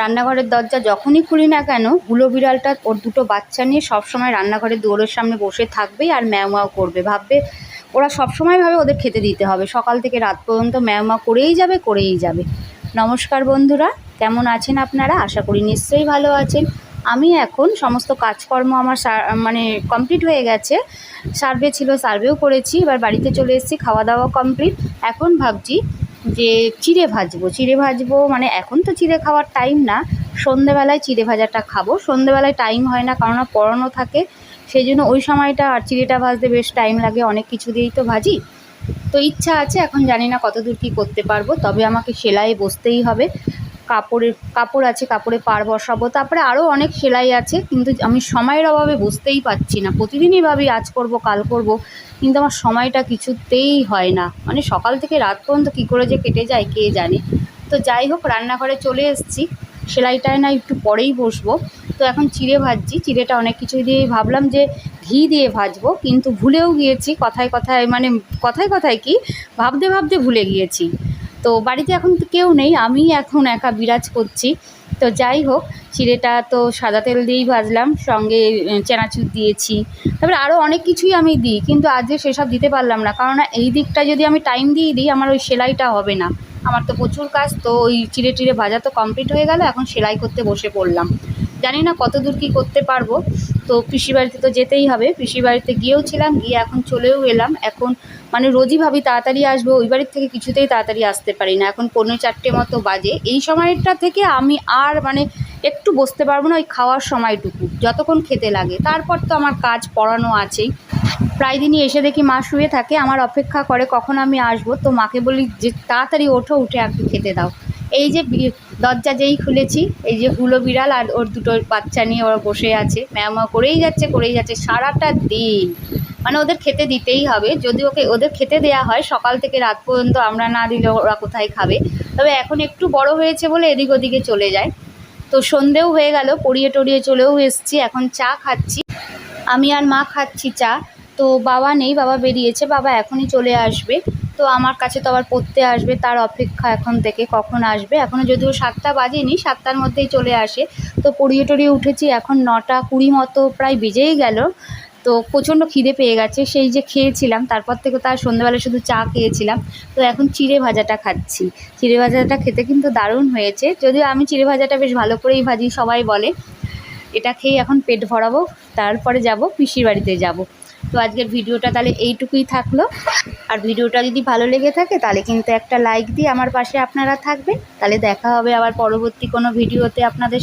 রান্নাঘরের দরজা যখনই খুলি না কেন হুলো বিড়ালটা ওর দুটো বাচ্চা নিয়ে সবসময় রান্নাঘরের দুয়ারের সামনে বসে থাকবে আর ম্যাও ম্যাও করবে। ভাববে ওরা সবসময় ভাবে ওদের খেতে দিতে হবে। সকাল থেকে রাত পর্যন্ত ম্যাও ম্যাও করেই যাবে করেই যাবে। নমস্কার বন্ধুরা, কেমন আছেন আপনারা? আশা করি নিশ্চয়ই ভালো আছেন। আমি এখন সমস্ত কাজকর্ম আমার মানে কমপ্লিট হয়ে গেছে। সার্ভে ছিল, সার্ভেও করেছি। এবার বাড়িতে চলে এসেছি খাওয়া দাওয়া কমপ্লিট। এখন ভাবছি যে চিড়ে ভাজবো চিড়ে ভাজবো মানে এখন তো চিড়ে খাওয়ার টাইম না, সন্ধেবেলায় চিড়ে ভাজাটা খাব। সন্ধেবেলায় টাইম হয় না কারণ পড়ানো থাকে সেই জন্য ওই সময়টা আর চিড়েটা ভাজতে বেশ টাইম লাগে, অনেক কিছু দিয়েই তো ভাজি। তো ইচ্ছা আছে, এখন জানি না কতদূর কী করতে পারব, তবে আমাকে সেলাই বসতেই হবে। কাপড়ের, কাপড় আছে, কাপড়ে পার বসাবো। তারপরে আরও অনেক সেলাই আছে, কিন্তু আমি সময়ের অভাবে বুঝতেই পারছি না। প্রতিদিনই ভাবি, আজ করব, কাল করব, কিন্তু আমার সময়টা কিছুতেই হয় না। মানে সকাল থেকে রাত পর্যন্ত কী করে যে কেটে যায়, কে জানে। তো যাই হোক, রান্নাঘরে চলে এসেছি। সেলাইটায় না একটু পরেই বসবো। তো এখন চিড়ে ভাজছি। চিড়েটা অনেক কিছুই দিয়ে ভাবলাম যে ঘি দিয়ে ভাজবো, কিন্তু ভুলেও গিয়েছি। কথায় কথায় মানে কথায় কথায় কি, ভাবতে ভাবতে ভুলে গিয়েছি। তো বাড়িতে এখন তো কেউ নেই, আমি এখন একা বিরাজ করছি। তো যাই হোক চিড়েটা তো সাদা তেল দিয়েই ভাজলাম, সঙ্গে চেনাচুর দিয়েছি। তারপরে আরও অনেক কিছুই আমি দিই, কিন্তু আজকে সেসব দিতে পারলাম না। কারণ এই দিকটা যদি আমি টাইম দিয়ে দিই, আমার ওই সেলাইটা হবে না। আমার তো প্রচুর কাজ, তো ওই চিড়ে টিড়ে ভাজা তো কমপ্লিট হয়ে গেল, এখন সেলাই করতে বসে পড়লাম। জানি না কত দূর কী করতে পারব। তো পিসি বাড়িতে তো যেতেই হবে। পিসি বাড়িতে গিয়েও ছিলাম, গিয়ে এখন চলেও এলাম। এখন মানে রোজই ভাবি তাড়াতাড়ি আসব, ওই বাড়ির থেকে কিছুতেই তাড়াতাড়ি আসতে পারি না। এখন পনেরো চারটে মতো বাজে। এই সময়টা থেকে আমি আর মানে একটু বসতে পারব না ওই খাওয়ার সময়টুকু, যতক্ষণ খেতে লাগে। তারপর তো আমার কাজ পড়ানো আছেই। প্রায় দিনই এসে দেখি মা শুয়ে থাকে, আমার অপেক্ষা করে কখন আমি আসব। তো মাকে বলি যে তাড়াতাড়ি ওঠো, উঠে একটু খেতে দাও। এই যে দরজা যেই খুলেছি, এই যে হুলো বিড়াল আর ওর দুটো বাচ্চা নিয়ে ওরা বসে আছে। ম্যাও করেই যাচ্ছে করেই যাচ্ছে। সারাটা দিন। মানে ওদের খেতে দিতেই হবে। যদি ওকে, ওদের খেতে দেয়া হয়, সকাল থেকে রাত পর্যন্ত আমরা না দিলে ওরা কোথায় খাবে। তবে এখন একটু বড় হয়েছে বলে এদিক ওদিকে চলে যায়। তো সন্ধেও হয়ে গেল, পড়িয়ে টড়িয়ে চলেও এসছি। এখন চা খাচ্ছি। আমি আর মা খাচ্ছি চা। তো বাবা নেই, বাবা বেরিয়েছে। বাবা এখনই চলে আসবে। তো আমার কাছে তো আবার পড়তে আসবে, তার অপেক্ষা এখন থেকে কখন আসবে? এখনও যদিও সাতটা বাজেনি, সাতটার মধ্যেই চলে আসে। তো পড়িয়ে টড়িয়ে উঠেছি, এখন নটা কুড়ি মতো প্রায় বেজেই গেল। তো প্রচণ্ড খিদে পেয়ে গেছে, সেই যে খেয়েছিলাম, তারপর থেকে তার সন্ধ্যাবেলা শুধু চা খেয়েছিলাম। তো এখন চিড়ে ভাজাটা খাচ্ছি। চিড়ে ভাজাটা খেতে কিন্তু দারুণ হয়েছে। যদিও আমি চিড়ে ভাজাটা বেশ ভালো করেই ভাজি, সবাই বলে। এটা খেয়ে এখন পেট ভরাবো, তারপরে যাব, পিসির বাড়িতে যাব। তো আজকের ভিডিওটা তাহলে এইটুকুই থাকল। আর ভিডিওটা যদি ভালো লেগে থাকে, তাহলে কিন্তু একটা লাইক দিয়ে আমার পাশে আপনারা থাকবেন। তাহলে দেখা হবে আবার পরবর্তী কোনো ভিডিওতে আপনাদের